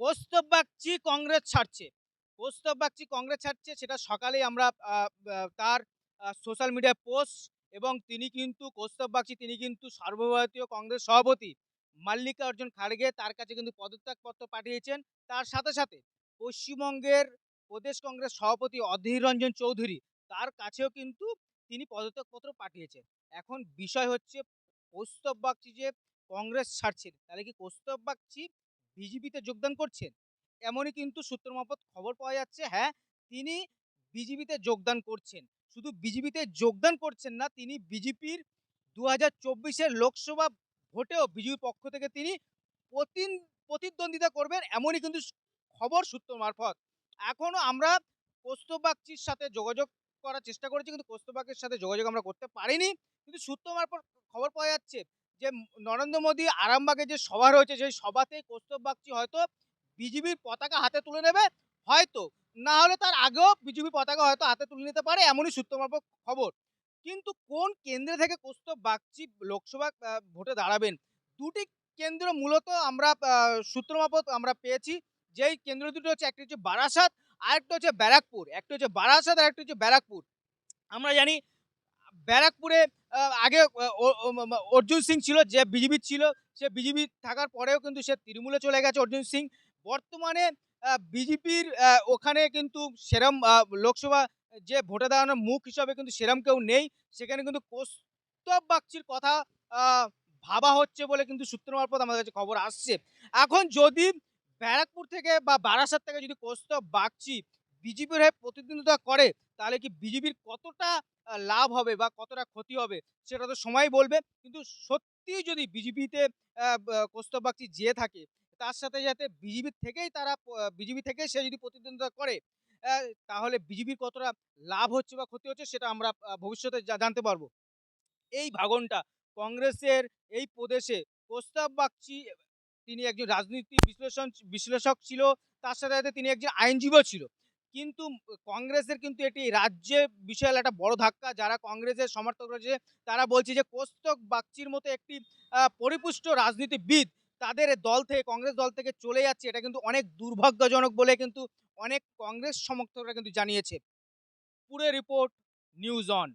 কৌস্তব বাগচি কংগ্রেস ছাড়ছে। কৌস্তব বাগচি কংগ্রেস ছাড়ছে, সেটা সকালেই আমরা তার সোশ্যাল মিডিয়ায় পোস্ট এবং তিনি কিন্তু কৌস্তব বাগচি তিনি কিন্তু সর্বভারতীয় কংগ্রেস সভাপতি মাল্লিকার্জুন খাড়গে তার কাছে কিন্তু পদত্যাগপত্র পাঠিয়েছেন। তার সাথে সাথে পশ্চিমবঙ্গের প্রদেশ কংগ্রেস সভাপতি অধীর রঞ্জন চৌধুরী তার কাছেও কিন্তু তিনি পদত্যাগপত্র পাঠিয়েছেন। এখন বিষয় হচ্ছে কৌস্তব বাগচি যে কংগ্রেস ছাড়ছেন তাহলে কি কৌস্তব বাগচি বিজেপিতে যোগদান করছেন। এমনই কিন্তু সূত্র মারফত খবর পাওয়া যাচ্ছে হ্যাঁ তিনি বিজেপিতে যোগদান করছেন। শুধু বিজেপিতে যোগদান করছেন না, তিনি বিজেপির দু হাজার লোকসভা ভোটেও বিজেপির পক্ষ থেকে তিনি প্রতিদ্বন্দ্বিতা করবেন, এমনই কিন্তু খবর সূত্র মারফত। এখনও আমরা কৌস্তব বাগচির সাথে যোগাযোগ করার চেষ্টা করেছি, কিন্তু কৌস্তব বাগের সাথে যোগাযোগ আমরা করতে পারিনি। কিন্তু সূত্র মারফত খবর পাওয়া যাচ্ছে যে নরেন্দ্র মোদী আরামবাগে যে সভা রয়েছে সেই সভাতেই কৌস্তব বাগচি হয়তো বিজেপির পতাকা হাতে তুলে নেবে হয়তো। না হলে তার আগেও বিজেপি পতাকা হয়তো হাতে তুলে নিতে পারে এমনই সূত্র মারফত খবর। কিন্তু কোন কেন্দ্রে থেকে কৌস্তব বাগচি লোকসভা ভোটে দাঁড়াবেন? দুটি কেন্দ্র মূলত আমরা আহ, সূত্র মারফত আমরা পেয়েছি। যেই কেন্দ্র দুটো হচ্ছে একটি হচ্ছে বারাসাত আর একটা হচ্ছে ব্যারাকপুর। একটা হচ্ছে বারাসাত আর একটা হচ্ছে ব্যারাকপুর। আমরা জানি ব্যারাকপুরে আগে অর্জুন সিং ছিল, যে বিজেপি ছিল, সে বিজেপি থাকার পরেও কিন্তু সে তৃণমূলে চলে গেছে অর্জুন সিং। বর্তমানে বিজেপির ওখানে কিন্তু সেরম লোকসভা, যে ভোটে দাঁড়ানোর মুখ হিসাবে কিন্তু সেরম কেউ নেই। সেখানে কিন্তু কৌস্তব বাগচির কথা ভাবা হচ্ছে বলে কিন্তু সূত্র মারফত আমাদের কাছে খবর আসছে। এখন যদি ব্যারাকপুর থেকে বা বারাসাত থেকে যদি কৌস্তব বাগচি বিজেপির হয়ে প্রতিদ্বন্দ্বিতা করে, তাহলে কি বিজেপির কতটা লাভ হবে বা কতটা ক্ষতি হবে সেটা তো সময় বলবে। কিন্তু সত্যিই যদি বিজেপিতে কৌস্তব বাগচি যেয়ে থাকে, তার সাথে যাতে বিজেপি থেকেই তারা বিজেপি থেকে সে যদি প্রতিদ্বন্দ্বিতা করে তাহলে বিজেপির কতটা লাভ হচ্ছে বা ক্ষতি হচ্ছে সেটা আমরা ভবিষ্যতে জানতে পারব। এই ভাগনটা কংগ্রেসের এই প্রদেশে প্রস্তাব বাগচি তিনি একজন রাজনীতি বিশ্লেষণ, বিশ্লেষক ছিল, তার সাথে সাথে তিনি একজন আইনজীবী ছিল। কিন্তু কংগ্রেসের কিন্তু এটি রাজ্যে বিশাল একটা বড় ধাক্কা। যারা কংগ্রেসের সমর্থক রয়েছে, তারা বলছে যে কোস্তক বাগচির মতো একটি পরিপুষ্ট রাজনীতিবিদ তাদের দল থেকে, কংগ্রেস দল থেকে চলে যাচ্ছে। এটা কিন্তু অনেক দুর্ভাগ্যজনক বলে কিন্তু অনেক কংগ্রেস সমর্থকরা কিন্তু জানিয়েছে। পুরে রিপোর্ট নিউজ অন।